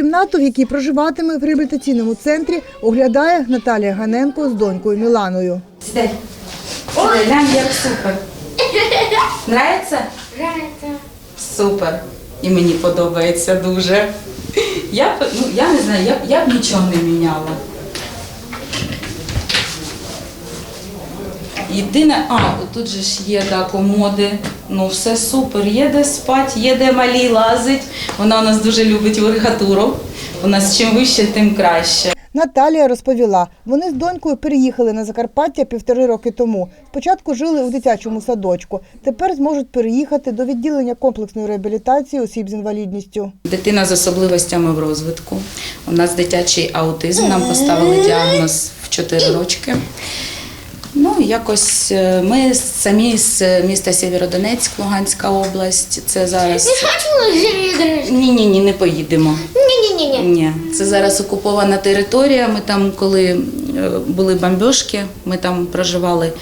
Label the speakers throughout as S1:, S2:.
S1: Кімнату, в якій проживатиме в реабілітаційному центрі, оглядає Наталія Ганенко з донькою Міланою.
S2: Сідай. Сідай, глянь, як супер. Нравиться?
S3: Нравиться.
S2: Супер. І мені подобається дуже. Я б, ну, я не знаю, я, б- я б нічого не міняла. Єдине, а, тут же ж є да, комоди. Ну, все супер. Є де спати, є де малій лазить. Вона у нас дуже любить верхатуру. У нас чим вище, тим краще.
S1: Наталія розповіла, вони з донькою переїхали на Закарпаття півтори роки тому. Спочатку жили у дитячому садочку. Тепер зможуть переїхати до відділення комплексної реабілітації осіб з інвалідністю.
S2: Дитина з особливостями в розвитку. У нас дитячий аутизм. Нам поставили діагноз в 4 рочки. Ну, якось е, ми самі з міста Сєвєродонецьк, Луганська область. Це зараз.
S3: Не хочу.
S2: Ні, ні, ні, не поїдемо.
S3: Не-не-не-не.
S2: Ні, це зараз окупована територія. Ми там, коли е, були бомбьошки, ми там проживали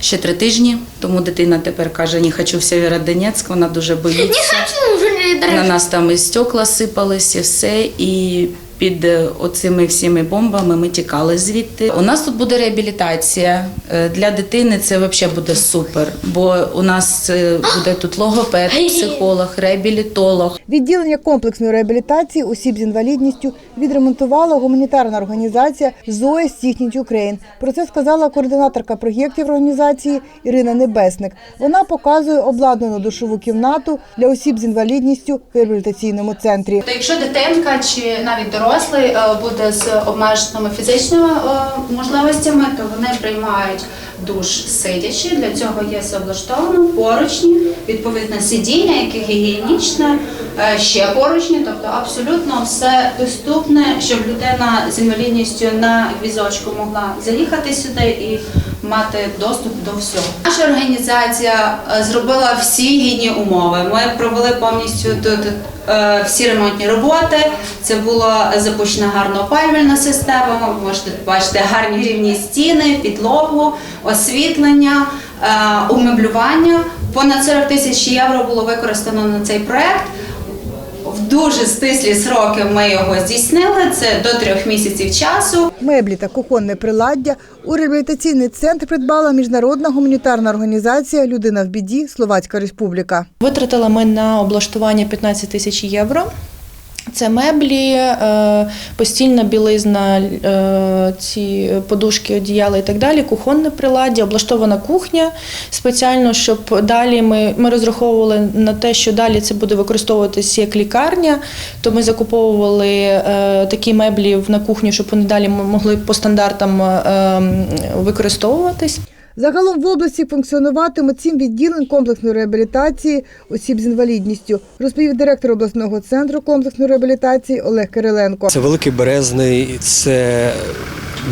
S2: ще три тижні. Тому дитина тепер каже, не хочу в Сєвєродонецьк, вона дуже боїться.
S3: Не хочу уже
S2: На нас там і стекла сипались, і все. І під е, оцими всіми бомбами ми тікали звідти. У нас тут буде реабілітація. Е, Для дитини це взагалі буде супер, бо у нас е, буде тут логопед, психолог, реабілітолог.
S1: Відділення комплексної реабілітації осіб з інвалідністю відремонтувала гуманітарна організація «Зоя Стіхніть Україн. Про це сказала координаторка проєктів організації Ірина Небесник. Вона показує обладнану душову кімнату для осіб з інвалідністю в реабілітаційному центрі.
S4: То якщо дитинка чи навіть дорослий е, буде з обмеженими фізичними е, можливостями, то вони приймають душ сидячи. Для цього є все облаштовано, поручні, відповідне сидіння, яке гігієнічне, е, ще поручні, тобто абсолютно все доступне, щоб людина з інвалідністю на візочку могла заїхати сюди і мати доступ до всього. Наша організація е, зробила всі гідні умови. Ми провели повністю тут е, всі ремонтні роботи. Це була запущена гарна опалювальна система. Ви можете бачити гарні рівні стіни, підлогу, освітлення, е, умеблювання. Понад 40 тисяч євро було використано на цей проект. В дуже стислі сроки ми його здійснили. Це до трьох місяців часу.
S1: Меблі та кухонне приладдя у реабілітаційний центр придбала міжнародна гуманітарна організація Людина в біді Словацька Республіка.
S5: Витратили ми на облаштування 15 тисяч євро. Це меблі, е, постільна білизна, е, ці подушки, одіяла і так далі, кухонне приладдя, облаштована кухня спеціально, щоб далі ми, ми розраховували на те, що далі це буде використовуватися як лікарня. То ми закуповували е, такі меблі на кухню, щоб вони далі могли по стандартам використовуватись.
S1: Загалом в області функціонуватимуть сім відділень комплексної реабілітації осіб з інвалідністю, розповів директор обласного центру комплексної реабілітації Олег Кириленко.
S6: Це Великий Березний, це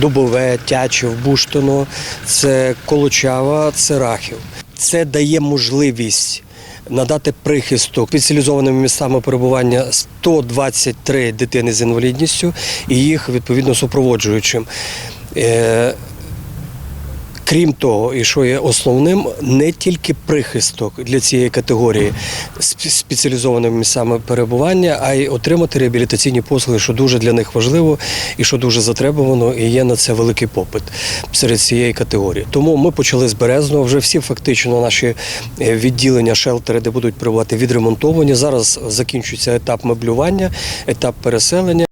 S6: Дубове, Тячів, Буштино, це Колочава, це Рахів. Це дає можливість надати прихисток спеціалізованими місцями перебування 123 дитини з інвалідністю і їх відповідно супроводжуючим. Крім того, і що є основним, не тільки прихисток для цієї категорії спеціалізованими місцями перебування, а й отримати реабілітаційні послуги, що дуже для них важливо і що дуже затребувано, і є на це великий попит серед цієї категорії. Тому ми почали з березного. Вже всі фактично наші е, відділення, шелтери, де будуть перебувати, відремонтовані. Зараз закінчується етап меблювання, етап переселення.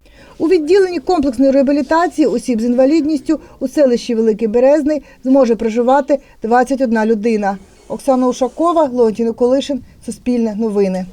S1: Відділенні комплексної реабілітації осіб з інвалідністю у селищі Великий Березний зможе проживати 21 людина. Оксана Ушакова, Леонтій Николишин, Суспільне новини.